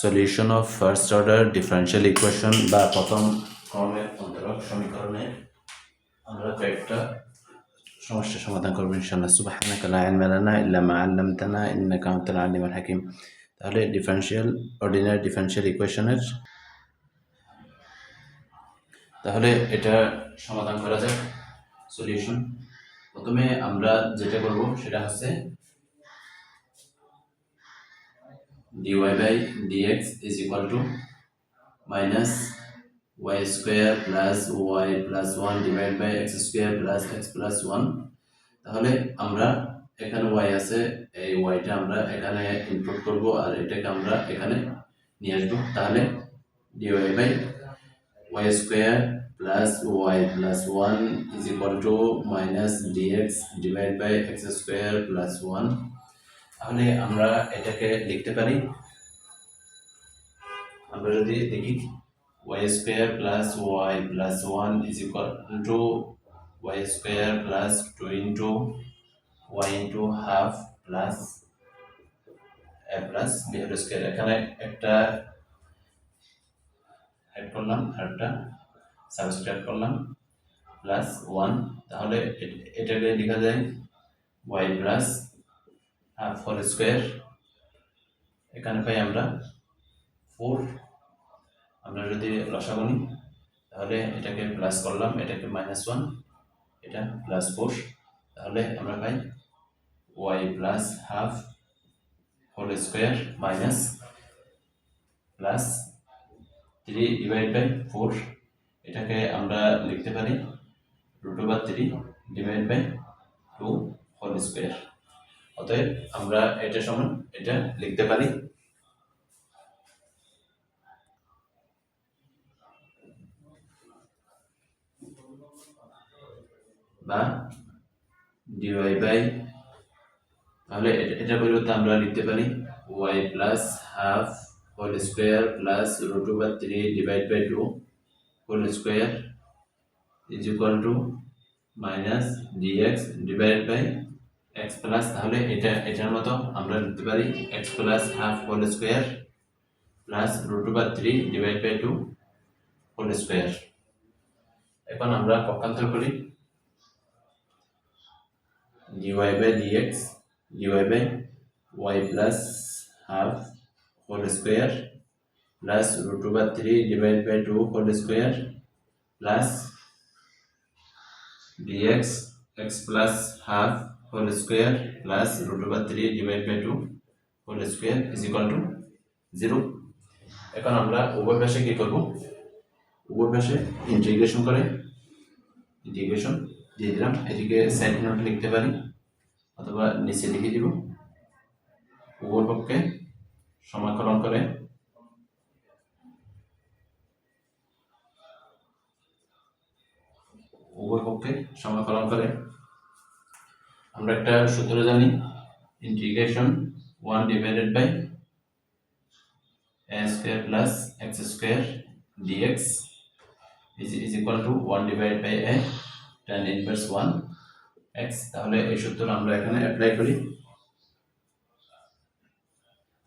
Solution of first order differential equation বা প্রথম ক্রমের অন্তরক সমীকরণে আমরা কয়েকটা সমস্যার সমাধান করব ইনশাআল্লাহ। সুবহানাকা লা ইলমা লানা ইল্লা মা 'আল্লামতানা, ইন্নাকা আনতাল আলিমুল হাকিম। তাহলে ডিফারেনশিয়াল অর্ডিনারি ডিফারেনশিয়াল ইকুয়েশনের তাহলে এটা সমাধান করা যাক। সলিউশন প্রথমে আমরা যেটা করব সেটা হচ্ছে dy by dx is equal to minus y square plus y plus 1 divided by x square plus x plus 1 তাহলে আমরা এখানে y আছে এই y টা আমরা এখানে ইনপুট করব আর এটাকে আমরা এখানে নিয়ে আসব তাহলে dy by y square plus y plus 1 is equal to minus dx divided by x square plus 1 তাহলে আমরা এটাকে লিখতে পারি। আমরা যদি দেখি, y square plus y plus one is equal to y square plus two into y into half plus a plus b whole square এখানে একটা অ্যাড করলাম আর একটা সাবস্ক্রাইব করলাম প্লাস ওয়ান তাহলে এট- এটাকে লেখা যায় y plus half whole square এখানে পাই আমরা ফোর আমরা যদি লসাগু নিই তাহলে এটাকে প্লাস করলাম, এটাকে মাইনাস ওয়ান এটা প্লাস ফোর তাহলে আমরা পাই y plus half whole square minus plus three divide by four এটাকে আমরা লিখতে পারি root over three divide by two whole square অতএব আমরা এটা সমান এটা লিখতে পারি। বা ডিওয়াই বাই, তাহলে এটা- পরিবর্তে আমরা লিখতে পারি y plus half whole square plus root over three divide by two whole square is equal to minus dx divide by x plus তাহলে এটা এটার মতো আমরা লিখতে পারি x plus half whole square plus root over three divide by two whole square এখন আমরা পক্ষান্তর করি dy by dx dy by y plus half whole square plus root over 3 divided by 2 whole square plus dx x plus half whole square plus root over 3 divided by 2 whole square is equal to 0 এখন আমরা উভয় পাশে কি করব? উভয় পাশে integration করে integration দিয়ে দিলাম। এটিকে সাইড নোট লিখতে পারি অথবা নিচে লিখে দিব। উভয় পক্ষে সমাকলন করে উভয় পক্ষে সমাকলন করে আমরা একটা সূত্র জানি integration one divided by a square plus x square dx is, is equal to 1 divided by a tan inverse 1 x. তাহলে এই সূত্র আমরা এখানে অ্যাপ্লাই করি।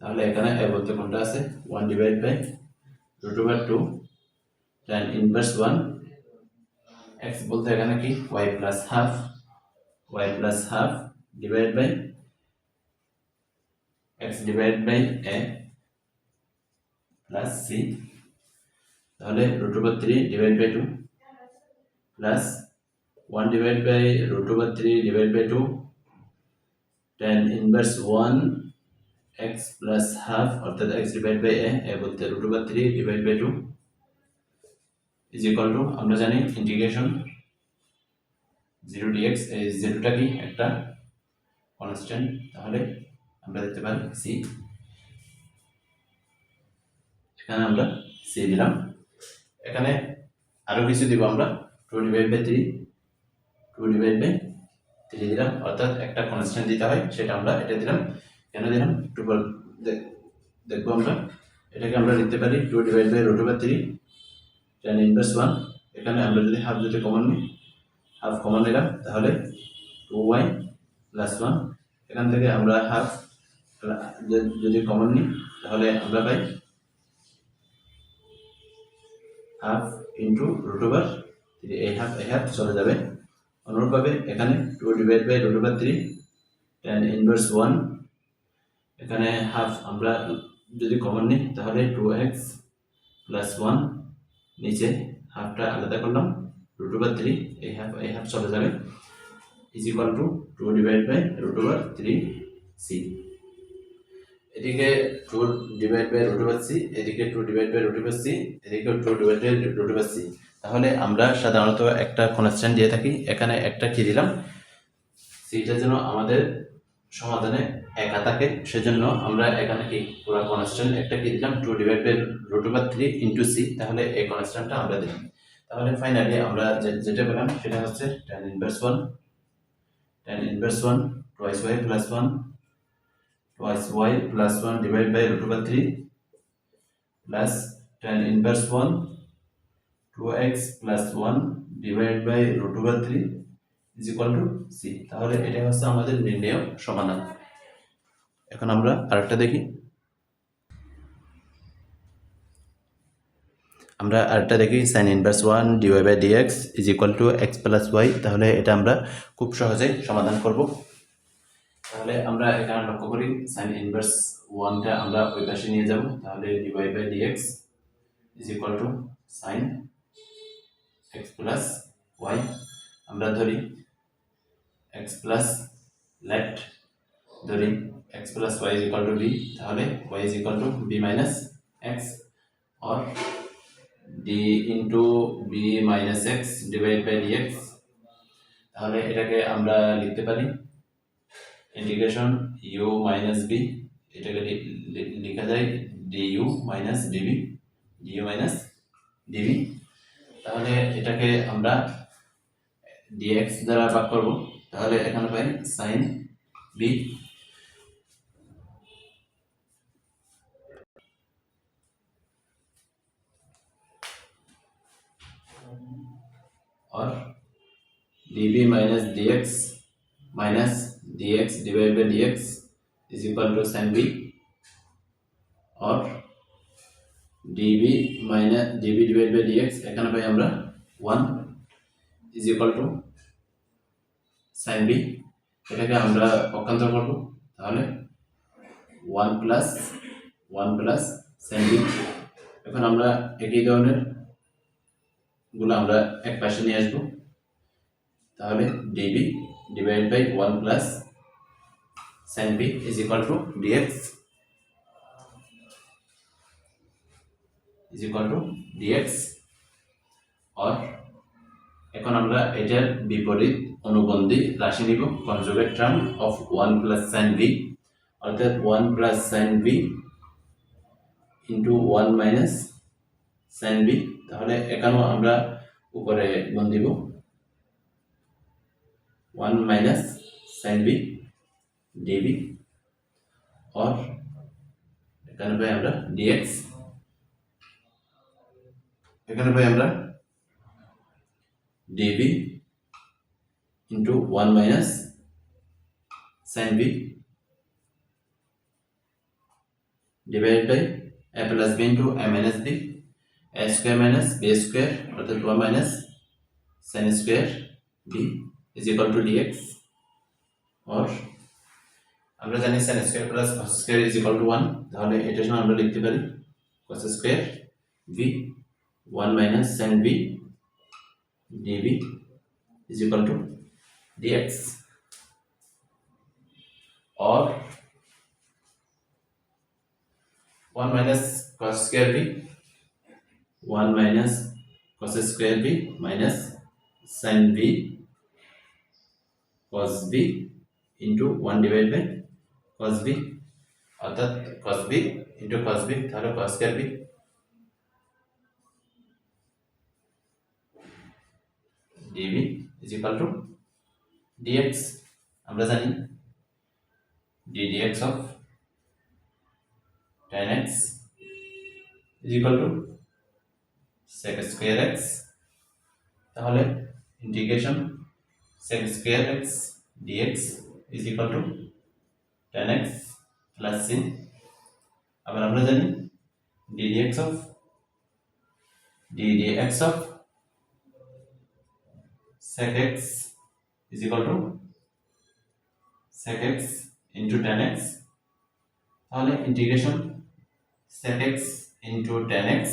তাহলে এখানে a বলতে কোনটা আছে 1 divide by root over two tan inverse 1 x বলতে এখানে কি? y plus half y plus half divide by x divide by a plus c তাহলে root over three divide by two plus one divide by root over three divide by two tan inverse one x plus half অর্থাৎ x divide by এ বলতে root over three divide by two is equal to আমরা জানি integration zero dx এই জিরোটা কি একটা constant তাহলে আমরা দেখতে পারি সি এখানে আমরা সি দিলাম। এখানে আরও কিছু দিব আমরা। Two divide by three two divide by three দিলাম। অর্থাৎ একটা কনস্ট্যান্ট দিতে হয়, সেটা আমরা এটা দিলাম। কেন দিলাম? টু দেখব আমরা। এটাকে আমরা লিখতে পারি two divide by root over three tan inverse one এখানে আমরা যদি হাফ যদি কমন নিই হাফ কমন নিলাম তাহলে টু ওয়াই প্লাস ওয়ান এখান থেকে আমরা হাফ যদি- কমন নিই, তাহলে আমরা পাই half into root over three এই হাফ এই হাফ চলে যাবে। অনুরূপভাবে এখানে two divide by root three tan inverse one এখানে হাফ আমরা যদি কমন নিই, তাহলে টু এক্স প্লাস ওয়ান নিচে হাফটা আলাদা করলাম রুট থ্রি এই হাফ এই হাফ চলে যাবে is equal to two divide by root over three c এদিকে two divide by root over c এদিকে two divide by root over c এদিকে two divide by root over c তাহলে আমরা সাধারণত একটা কনস্ট্যান্ট দিয়ে থাকি, এখানে একটা কি দিলাম? সিটা যেন আমাদের সমাধানে একা থাকে, সেজন্য আমরা এখানে কি পুরো কনস্ট্যান্ট একটা কি দিলাম? Two divide by root over three into c তাহলে এই কনস্ট্যান্টটা আমরা দিলাম। তাহলে ফাইনালি আমরা যেটা পেলাম সেটা হচ্ছে tan inverse one tan inverse one twice y plus one twice y plus one divide by root over three plus tan inverse one two x plus one divide by root over three is equal to c তাহলে এটা হচ্ছে আমাদের নির্ণয় সমাধান। এখন আমরা আরেকটা দেখি। আমরা আরেকটা দেখি sine inverse one dy by dx is equal to x plus y তাহলে এটা আমরা খুব সহজেই সমাধান করব। তাহলে আমরা এখানে লক্ষ্য করি সাইন ইনভার্স ওয়ানটা আমরা ওই পাশে নিয়ে যাব, তাহলে dy by dx is equal to sine x plus y আমরা ধরি এক্স প্লাস লেফট ধরি x plus y is equal to b তাহলে y is equal to b minus x or d into b minus x divide by dx তাহলে এটাকে আমরা লিখতে পারি integration you minus B এটাকে লেখা যায় d u minus db du minus db তাহলে এটাকে আমরা ডিএক্স দ্বারা ভাগ করব, তাহলে এখানে পাই sine b db minus dx minus dx divided by dx is equal to sin b और db minus db divided by dx এখানে পাই আমরা 1 is equal to sin b এটাকে আমরা পক্ষান্তর করব তাহলে 1 প্লাস 1 প্লাস sin b এখন আমরা একই ধরনেরগুলো আমরা এক পাশে নিয়ে আসব তাহলে db divide by one plus sine b is equal to dx is equal to dx or এখন আমরা এটার বিপরীত অনুবন্ধী রাশি নিব conjugate term of one plus sine b অর্থাৎ one plus sine b into one minus sine b তাহলে এখানেও আমরা উপরে গুণ দিব one minus sine b db or এখানে পাই আমরা ডিএক্স এখানে পাই আমরা db into one minus sine b divide by a plus b into a minus b, a square minus b square অর্থাৎ 1 minus sin square is equal to dx or আমরা জানি sin square plus cos square is equal to 1 তাহলে এটা জন্য আমরা লিখতে পারি cos square b 1 minus sin b db is equal to dx or 1 minus cos square b 1 minus cos square b minus sin b cos b into 1 divided by cos b অর্থাৎ cos b into cos b তাহলে cos square b db is equal to dx আমরা জানি d dx of tan x is equal to sec square x তাহলে integration sec square x dx is equal to tan x plus C আবার আমরা জানি D D X of D D X of sec x is equal to sec x into tan x তাহলে integration sec x into tan x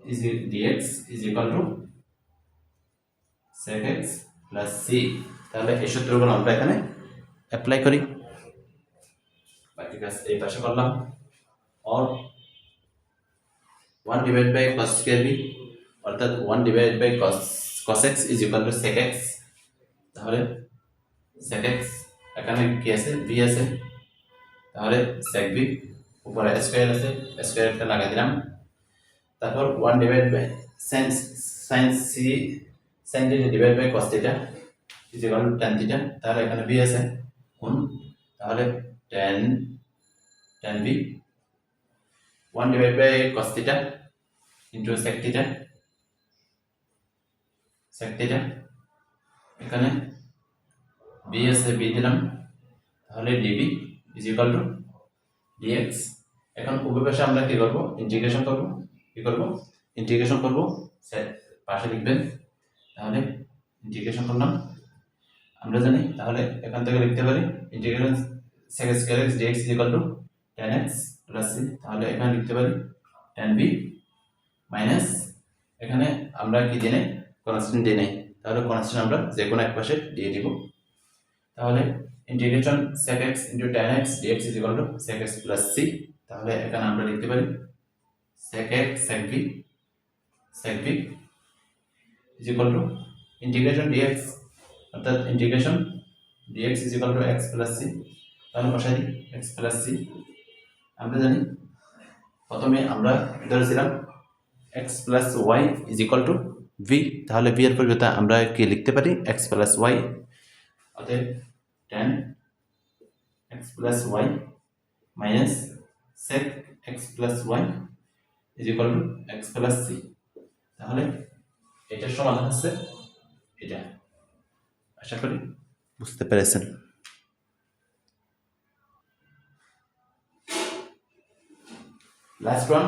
is e- dx is equal to x plus c তাহলে এই সূত্রগুলো আমরা এখানে apply করি। বাকি কাজ এই পাশে করলাম। Or 1 divided by cos square b, অর্থাৎ 1 divided by cos cos x is equal to sec x তাহলে sec x, এখানে কি আছে? b আছে। তাহলে sec b, উপরে স্কয়ার আছে। স্কয়ারটা লাগাই দিলাম। তারপর 1 divide by sin sin c sin theta divide by cos theta is equal to tan theta তাহলে এখানে b আছে কোন তাহলে tan tan b 1 divide by cos theta into sec theta sec theta এখানে b আছে b দিলাম তাহলে db is equal to dx এখন উভয় পাশে আমরা কি করব ইন্টিগ্রেশন করব কি করব ইন্টিগ্রেশন করব পাশে লিখবেন তাহলে ইন্টিগ্রেশন করলাম। আমরা জানি, তাহলে এখান থেকে লিখতে পারি integration sec square x dx tan x plus c তাহলে এখানে লিখতে পারি, tan b মাইনাস এখানে আমরা কি দিনে কনস্ট্যান্ট দিয়ে নেই তাহলে কনস্ট্যান্ট আমরা যে কোনো এক পাশে দিয়ে দিব। তাহলে integration sec x tan x dx sec x plus c তাহলে এখানে আমরা লিখতে পারি, sec x, sec b sec b is equal to integration dx অর্থাৎ integration dx is equal to x plus c তাহলে বসাই দিই x plus c আমরা জানি প্রথমে আমরা ধরেছিলাম x plus y is equal to v তাহলে v এর পরিবর্তে আমরা কি লিখতে পারি x plus y অতএব tan x plus y minus sec x plus y is equal to x plus c তাহলে এটা সমাধান হচ্ছে এটা। আশা করি। বুঝতে পেরেছেন। লাস্ট ওয়ান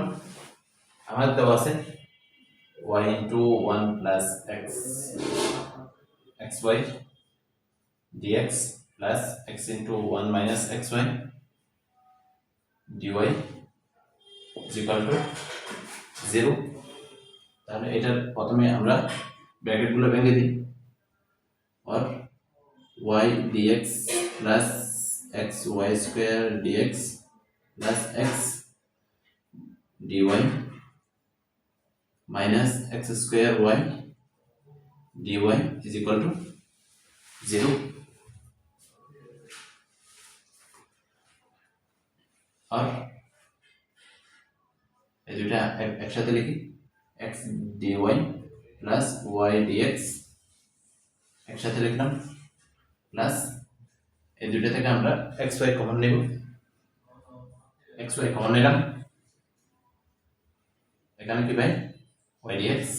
আমার দেওয়া আছে y into one plus x x y dx plus x into one minus x y dy equal to zero তাহলে এটার প্রথমে আমরা ব্র্যাকেটগুলো ভেঙে দিই or y dx plus x y square dx plus x dy minus x square y dy is equal to 0 আর এই দুটা এক- একসাথে লিখি x dy প্লাস y dx একসাথে লিখলাম প্লাস এই দুটা থেকে আমরা এক্স ওয়াই কমন নেব। এক্স ওয়াই কমন নিলাম। এখানে কি পাই? ওয়াই ডিএক্স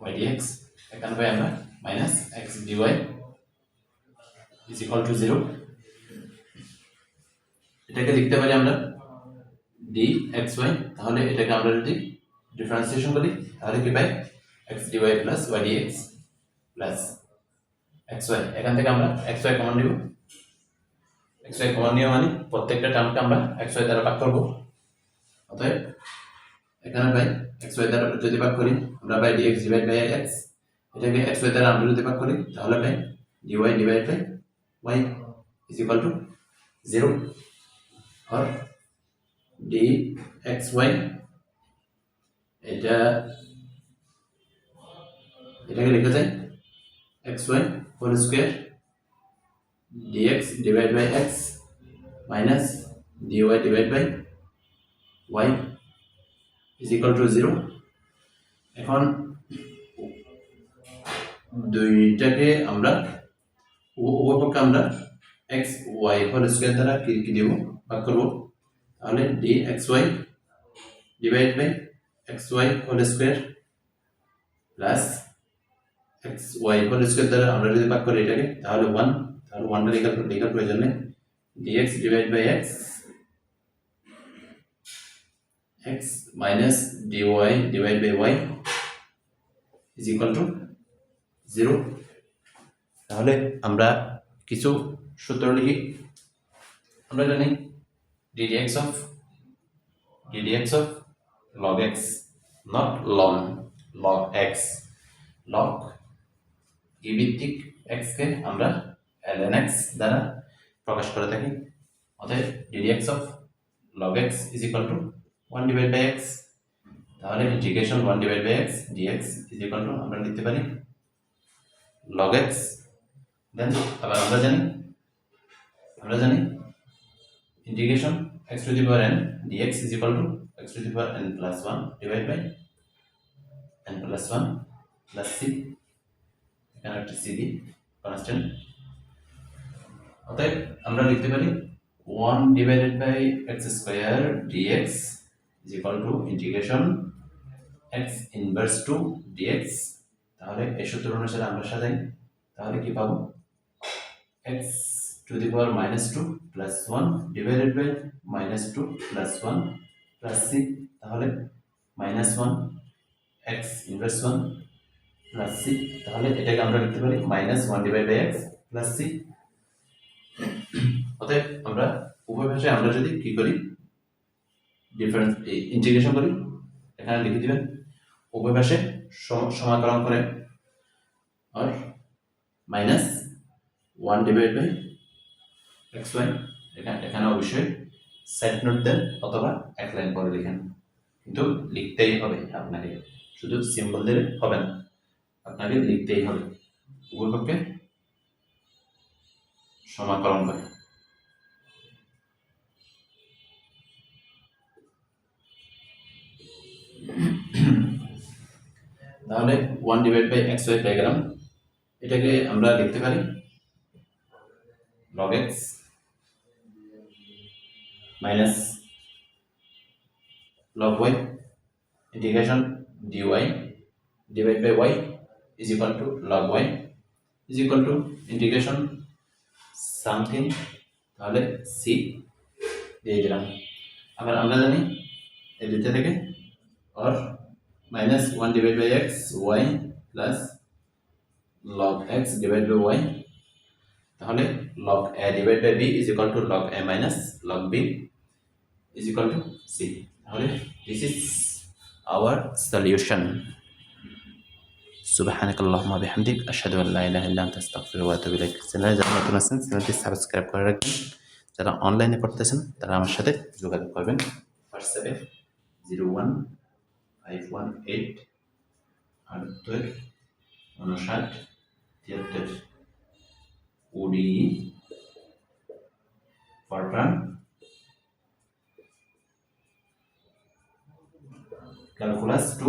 ওয়াই ডিএক্স এখানে পাই আমরা minus x dy is equal to zero এটাকে লিখতে পারি আমরা ডি এক্স ওয়াই তাহলে এটাকে আমরা যদি ডিফারেন্সিয়েশন করি তাহলে কি পাই? X dy plus y dx plus x y এখান থেকে আমরা এক্স ওয়াই কমন নিব। এক্স ওয়াই কমন নিয়ে মানে প্রত্যেকটা টার্মকে আমরা এক্স ওয়াই দ্বারা ভাগ করব। অতএব এখানে পাই এক্স ওয়াই দ্বারা যদি ভাগ করি, আমরা পাই ডিএক্স ডিভাইড বাই এক্স এটাকে এক্স ওয়াই দ্বারা আমরা যদি ভাগ করি, তাহলে পাই dy divide by y is equal to zero R d x y এটা, এটাকে লেখা যায় x y whole square dx divided by x minus dy divided by y is equal to 0 এখন দুইটাকে আমরা উভয় পক্ষে আমরা এক্স ওয়াই হোল স্কোয়ার দ্বারা কি কি দেব? ভাগ করব। তাহলে d x y divide by x y whole square plus x y whole square দ্বারা আমরা যদি ভাগ করি এটাকে, তাহলে ওয়ান তাহলে ওয়ানটা লেখার লেখার প্রয়োজন নেই। dx divided by x x minus dy divided by y is equal to 0 তাহলে আমরা কিছু সূত্র লিখি। আমরা জানি ddx of ddx of log x not ln log x log e x কে আমরা ln x দ্বারা প্রকাশ করে থাকি অতএব ddx of log x is equal to 1 divided by x তাহলে integration 1 divided by x dx is equal to আমরা লিখতে পারি log x দেন আবার আমরা জানি আমরা জানি integration x to the power n dx is equal to x to the power n plus 1 divided by n plus 1 plus c এখানে একটা c দিই কনস্ট্যান্ট অতএব আমরা লিখতে পারি 1 divided by x square dx is equal to integration x inverse to dx তাহলে এই সূত্র অনুসারে আমরা সাজাই তাহলে কি পাবো x to the power minus 2 plus 1 divided by minus 2 plus 1 plus c, তাহলে minus 1 x inverse 1 plus c, তাহলে এটাকে আমরা লিখতে পারি minus 1 divided by x plus c. অতএব আমরা উভয় ভাষায় আমরা যদি কি করি ডিফারেন্স ইন্টিগ্রেশন করি, এখানে লিখে দিবেন, উভয় পাশে সম- সমাকলন করে, আর minus one divide by x y এখানে এখানে অবশ্যই সাইড নোট দেন, অথবা এক লাইন পরে লিখেন। কিন্তু লিখতেই হবে আপনাকে। শুধু সিম্বল দিলে হবে না। আপনাকে লিখতেই হবে। উভয় পক্ষে সমাকলন করে। তাহলে one divide by x y diagram এটাকে আমরা লিখতে পারি log x minus log y integration dy divided by y is equal to log y is equal to integration something তাহলে c দিয়ে দিলাম আবার আমরা জানি এই দুইটা থেকে or minus 1 divided by x y plus log x divided by y তাহলে log a divided by b is equal to log a minus log b is equal to c তাহলে this ইজ our সলিউশন সুবহানাক আল্লাহুম্মা বিহামদিক, আশহাদু আল্লা ইলাহা ইল্লা আনতা, আস্তাগফিরুকা ওয়া আতুবু ইলাইক। চ্যানেলে যারা নতুন আছেন, চ্যানেলটি সাবস্ক্রাইব করে রাখবেন। যারা অনলাইনে পড়তেছেন, তারা আমার সাথে যোগাযোগ করবেন। হোয়াটসঅ্যাপে zero one five one eight আটাত্তর উনষাট তিয়াত্তর। ওডি ফরট্রান ক্যালকুলাস টু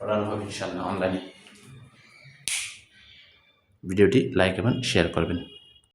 পড়ানো হবে ইনশাল্লাহ অনলাইনে ভিডিওটি লাইক এবং শেয়ার করবেন।